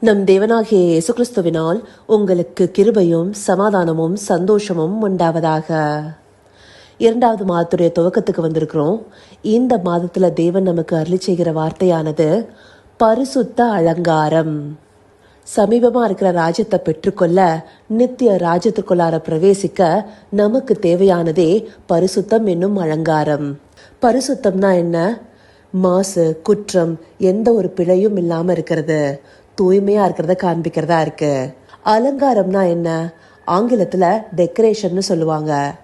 நம் தேவனாகிய இயேசு கிறிஸ்துவினால் உங்களுக்கு கிருபையும் சமாதானமும் சந்தோஷமும் உண்டாவதாக. இரண்டாவது மாதத்துடைய துவக்கத்துக்கு வந்திருக்கிறோம். இந்த மாதத்துல தேவன் நமக்கு அருளி செய்கிற வார்த்தையானது பரிசுத்த அலங்காரம். சமீபமா இருக்கிற ராஜ்யத்தை பெற்றுக்கொள்ள நித்திய ராஜ்யத்துக்குள்ளார பிரவேசிக்க நமக்கு தேவையானதே பரிசுத்தம் என்னும் அலங்காரம். பரிசுத்தம்னா என்ன? மாசு குற்றம் எந்த ஒரு பிழையும் இல்லாம இருக்கிறது. தூய்மையா இருக்கிறத காண்பிக்கிறதா இருக்கு. அலங்காரம்னா என்ன? ஆங்கிலத்துல டெக்கரேஷன்னு சொல்லுவாங்க.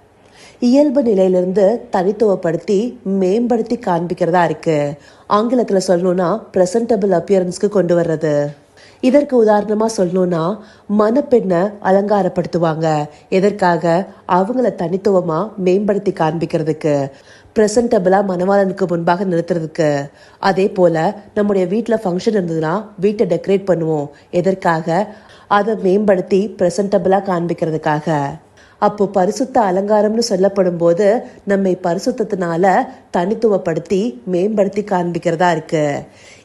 இயல்பு நிலையிலிருந்து தனித்துவப்படுத்தி மேம்படுத்தி காண்பிக்கிறதா இருக்கு. ஆங்கிலத்துல சொல்லணும்னா பிரசன்டபிள் அப்பியரன்ஸ்க்கு கொண்டு வர்றது. இதற்கு உதாரணமா சொல்லணும்னா மணப்பெண்ணை அலங்காரப்படுத்துவாங்க. எதற்காக? அவங்கள தனித்துவமா மேம்படுத்தி காண்பிக்கிறதுக்கு. பிரசன்டபிளா மணவாளனுக்கு முன்பாக நிறுத்துறதுக்கு. அதே போல நம்முடைய வீட்டில் ஃபங்க்ஷன் இருந்ததுன்னா வீட்டை டெக்கரேட் பண்ணுவோம். எதற்காக? அதை மேம்படுத்தி பிரசன்டபிளா காண்பிக்கிறதுக்காக. அப்போ பரிசுத்த அலங்காரம்னு சொல்லப்படும் போது நம்மை பரிசுத்தத்தினால தனித்துவப்படுத்தி மேம்படுத்தி காண்பிக்கிறதா இருக்கு.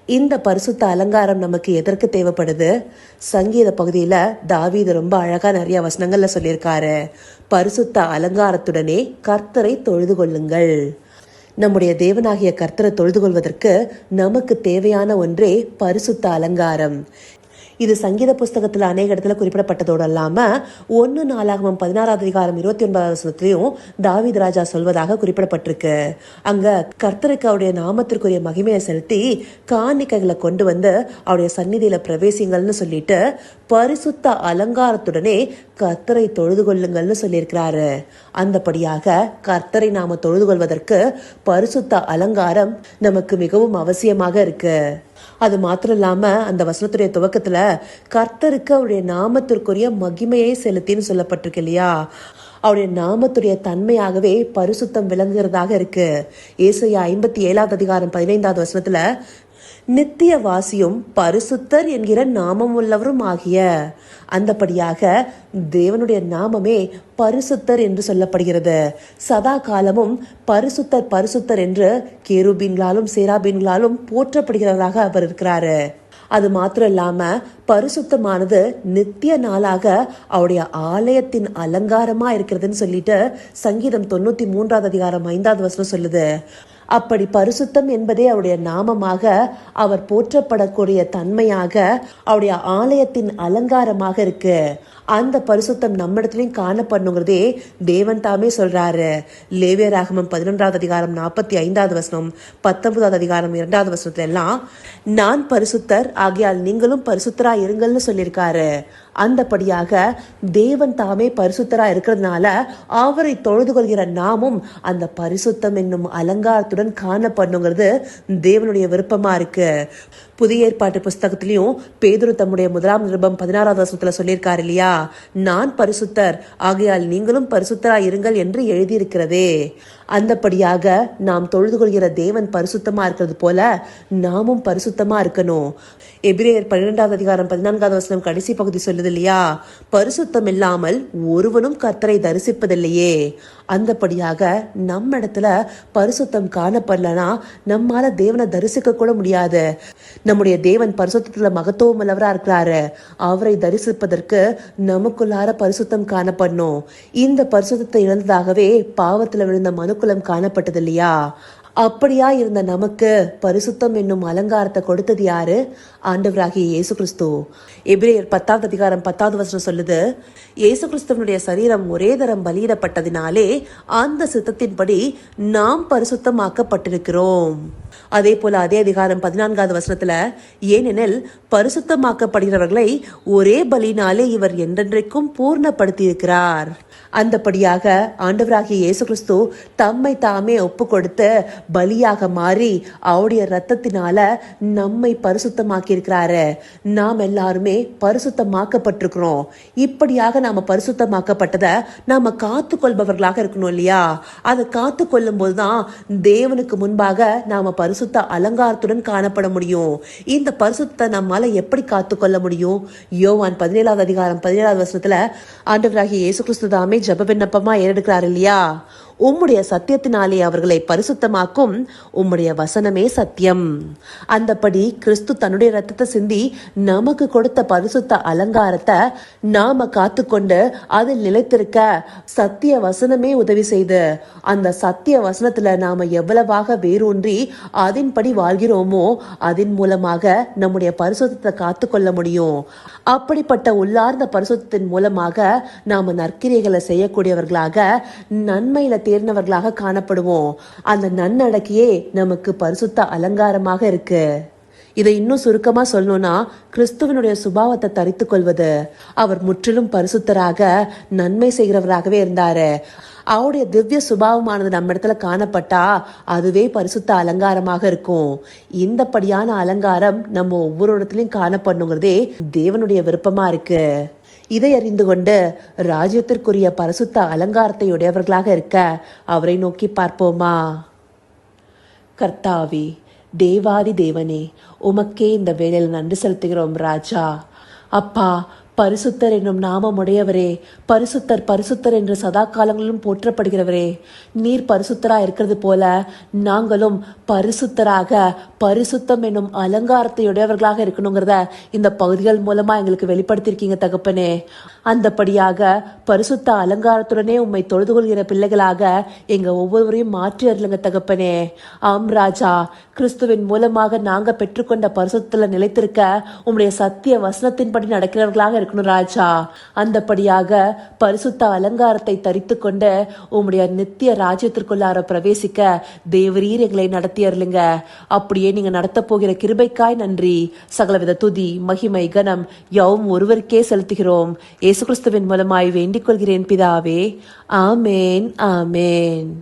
இந்த பரிசுத்த அலங்காரம் நமக்கு எதற்கு தேவைப்படுது? சங்கீத பகுதியில் தாவீது ரொம்ப அழகாக நிறைய வசனங்களில் சொல்லியிருக்காரு. பரிசுத்த அலங்காரத்துடனே கர்த்தரை தொழுது கொள்ளுங்கள். நம்முடைய தேவனாகிய கர்த்தரை தொழுது கொள்வதற்கு நமக்கு தேவையான ஒன்றே பரிசுத்த அலங்காரம். இது சங்கீத புஸ்தகத்தில் அநேக இடத்துல குறிப்பிடப்பட்டதோடு இல்லாமல் ஒன்று நாளாகமம் பதினாறாவது அதிகாரம் இருபத்தி ஒன்பதாவது வசனத்திலையும் தாவித் ராஜா சொல்வதாக குறிப்பிடப்பட்டிருக்கு. அங்க கர்த்தருக்கு அவருடைய நாமத்திற்குரிய மகிமையை செலுத்தி காணிக்கைகளை கொண்டு வந்து அவருடைய சந்நிதியில பிரவேசிங்கள்னு சொல்லிட்டு பரிசுத்த அலங்காரத்துடனே கர்த்தரை தொழுது கொள்ளுங்கள்னு சொல்லியிருக்கிறாரு. அந்தபடியாக கர்த்தரை நாம தொழுது கொள்வதற்கு பரிசுத்த அலங்காரம் நமக்கு மிகவும் அவசியமாக இருக்கு. அது மாத்திரம் இல்லாம அந்த வசனத்துடைய துவக்கத்துல கர்த்தருக்கு அவருடைய நாமத்திற்குரிய மகிமையை செலுத்தின்னு சொல்லப்பட்டிருக்கு இல்லையா? அவருடைய நாமத்துடைய தன்மையாகவே பரிசுத்தம் விளங்குகிறதாக இருக்கு. ஏசையா ஐம்பத்தி ஏழாவது அதிகாரம் பதினைந்தாவது வசனத்துல நித்திய வாசியும் பரிசுத்தர் என்கிற நாமம் உள்ளவரும் ஆகிய. அந்தபடியாக தேவனுடைய நாமமே பரிசுத்தர் என்று சொல்லப்படுகிறது. சதா காலமும் பரிசுத்தர் பரிசுத்தர் என்று கேருபீன்களாலும் சேராபீன்களாலும் போற்றப்படுகிறவராக அவர் இருக்கிறாரு. அது மாத்திரம் இல்லாம பரிசுத்தமானது நித்திய நாளாக அவருடைய ஆலயத்தின் அலங்காரமா இருக்கிறதுன்னு சொல்லிட்டு சங்கீதம் தொண்ணூத்தி மூன்றாவது அதிகாரம் ஐந்தாவது வசனம் சொல்லுது. அப்படி பரிசுத்தம் என்பதே அவருடைய நாமமாக அவர் போற்றப்படக்கூடிய தன்மையாக அவருடைய ஆலயத்தின் அலங்காரமாக இருக்கு. அந்த பரிசுத்தம் நம்மிடத்துலையும் காணப்படணுங்கிறதே தேவன் தாமே சொல்றாரு. லேவிய ராகமம் பதினொன்றாவது அதிகாரம் நாற்பத்தி ஐந்தாவது வசனம் பத்தொன்பதாவது அதிகாரம் இரண்டாவது வசனத்துல எல்லாம் நான் பரிசுத்தர் ஆகையால் நீங்களும் பரிசுத்தரா இருங்கள்னு சொல்லியிருக்காரு. அந்தபடியாக தேவன் தாமே பரிசுத்தரா இருக்கிறதுனால அவரை தொழுது கொள்கிற நாமும் அந்த பரிசுத்தம் என்னும் அலங்காரத்துடன் காணப்படணுங்கிறது தேவனுடைய விருப்பமா இருக்கு. புதிய ஏற்பாட்டு புஸ்தகத்திலையும் பேதுரு தம்முடைய முதலாம் நிருபம் பதினாறாவது வருஷத்தில் சொல்லியிருக்காரு இல்லையா? நான் பரிசுத்தர். ஆகையால் நீங்களும் பரிசுத்தரா இருங்கள் என்று எழுதியிருக்கிறதே. அந்தபடியாக நாம் தொழுது கொள்கிற தேவன் பரிசுத்தமா இருக்கிறது போல நாமும் பரிசுத்தமா இருக்கணும். எபிரேயர் பன்னிரெண்டாவது அதிகாரம் பதினான்காவது வசனம் கடைசி பகுதி சொல்லுது இல்லையா? பரிசுத்தம் இல்லாமல் ஒருவனும் கத்தரை தரிசிப்பதில்லையே. அந்தபடியாக நம்ம இடத்துல பரிசுத்தம் காணப்படலனா நம்மால தேவனை தரிசிக்க கூட முடியாது. நம்முடைய தேவன் பரிசுத்தத்துல மகத்துவம் உள்ளவரா இருக்கிறாரு. அவரை தரிசிப்பதற்கு நமக்குள்ளார பரிசுத்தம் காணப்படணும். இந்த பரிசுத்தத்தை இழந்ததாகவே பாவத்தில் விழுந்த மனுக்குலம் காணப்பட்டது இல்லையா அப்படியா இருந்த நமக்கு பரிசுத்தம் என்னும் அலங்காரத்தை கொடுத்தது யாரு? ஆண்டவராகிய இயேசு கிறிஸ்து எபிரேயர் பத்தாவது அதிகாரம் பத்தாவது வசனம் சொல்லுது இயேசு கிறிஸ்துவனுடைய சரீரம் ஒரே தரம் பலியிடப்பட்டதினாலே அந்த சித்தத்தின்படி நாம் பரிசுத்தமாக்கப்பட்டிருக்கிறோம். அதே போல அதே அதிகாரம் பதினான்காவது வசனத்துல ஏனெனில் பரிசுத்தமாக்கப்படுகிறவர்களை ஒரே பலினாலே இவர் என்றென்றைக்கும் பூர்ணப்படுத்தியிருக்கிறார். அந்தபடியாக ஆண்டவராகிய இயேசு கிறிஸ்து தம்மை தாமே ஒப்பு கொடுத்து பலியாக மாறி அவருடைய ரத்தத்தினால நம்மை பரிசுத்தமாக்கி இருக்கிறாரு நாம் எல்லாருமே பரிசுத்தமாக்கப்பட்டிருக்கிறோம். இப்படியாக நாம பரிசுத்தமாக்கப்பட்டதை நாம காத்து கொள்பவர்களாக இருக்கணும் இல்லையா? அதை காத்து கொள்ளும் போதுதான் தேவனுக்கு முன்பாக நாம பரிசுத்த அலங்காரத்துடன் காணப்பட முடியும். இந்த பரிசுத்தத்தை நம்மால எப்படி காத்துக்கொள்ள முடியும்? யோவான் பதினேழாவது அதிகாரம் பதினேழாவது வருஷத்துல ஆண்டவராகிய இயேசு கிறிஸ்து தாமே ஜப விண்ணப்பமா ஏறெடுக்கிறார் இல்லையா? உம்முடைய சத்தியத்தினாலே அவர்களை பரிசுத்தமாக்கும். உம்முடைய வசனமே சத்தியம். அந்தபடி கிறிஸ்து தன்னுடைய ரத்தத்தை சிந்தி நமக்கு கொடுத்த பரிசுத்த அலங்காரத்தை நாம காத்துக்கொண்டு அதில் நிலைத்திருக்க சத்திய வசனமே உதவி செய்து அந்த சத்திய வசனத்துல நாம எவ்வளவாக வேரூன்றி அதன்படி வாழ்கிறோமோ அதன் மூலமாக நம்முடைய பரிசுத்தத்தை காத்துக்கொள்ள முடியும். அப்படிப்பட்ட உள்ளார்ந்த பரிசுத்தின் மூலமாக நாம நற்கிரைகளை செய்யக்கூடியவர்களாக நன்மையில தேர்ந்தவர்களாக காணப்படுவோம். அந்த நன்னடக்கையே நமக்கு பரிசுத்த அலங்காரமாக இருக்கு. இதை இன்னும் சுருக்கமா சொல்லணும்னா கிறிஸ்துவனுடைய சுபாவத்தை தரித்துக் கொள்வது. அவர் முற்றிலும் பரிசுத்தராக நன்மை செய்கிறவராகவே இருந்தாரு. அவருடைய திவ்ய சுபாவமானது நம்ம இடத்துல காணப்பட்டா அதுவே பரிசுத்த அலங்காரமாக இருக்கும். இந்தப்படியான அலங்காரம் நம்ம ஒவ்வொரு இடத்துலயும் காணப்படணுங்கிறதே தேவனுடைய விருப்பமா இருக்கு. இதை அறிந்து கொண்டு ராஜ்யத்திற்குரிய பரிசுத்த அலங்காரத்தை உடையவர்களாக இருக்க அவரை நோக்கி பார்ப்போமா? கர்த்தாவே தேவாதி தேவனே உமக்கே இந்த வேலையில் நன்றி செலுத்துகிறோம் ராஜா. அப்பா பரிசுத்தர் என்னும் நாமமுடையவரே பரிசுத்தர் பரிசுத்தர் என்று சதா காலங்களிலும் போற்றப்படுகிறவரே நீர் பரிசுத்தராக இருக்கிறது போல நாங்களும் பரிசுத்தராக பரிசுத்தம் என்னும் அலங்காரத்தையுடையவர்களாக இருக்கணுங்கிறத இந்த பகுதிகள் மூலமா எங்களுக்கு வெளிப்படுத்தியிருக்கீங்க தகப்பனே. அந்தபடியாக பரிசுத்த அலங்காரத்துடனே உம்மை தொழுது கொள்கிற பிள்ளைகளாக எங்க ஒவ்வொருவரையும் மாற்றி அருளுங்க தகப்பனே. ஆம் ராஜா கிறிஸ்துவின் மூலமாக நாங்கள் பெற்றுக்கொண்ட பரிசுத்தல நிலைத்திருக்க உம்முடைய சத்திய வசனத்தின்படி நடக்கிறவர்களாக இருக்கணும் ராஜா. அந்தபடியாக பரிசுத்த அலங்காரத்தை தரித்து கொண்டு உம்முடைய நித்திய ராஜ்யத்திற்குள்ளார பிரவேசிக்க தேவரீர் எங்களை நடத்தி அப்படியே நீங்க நடத்த போகிற கிருபைக்காய் நன்றி. சகலவித துதி மகிமை கனம் யாவும் ஒருவருக்கே செலுத்துகிறோம். இயேசு கிறிஸ்துவின் மூலமாய் வேண்டிக் கொள்கிறேன் பிதாவே. ஆமேன் ஆமேன்.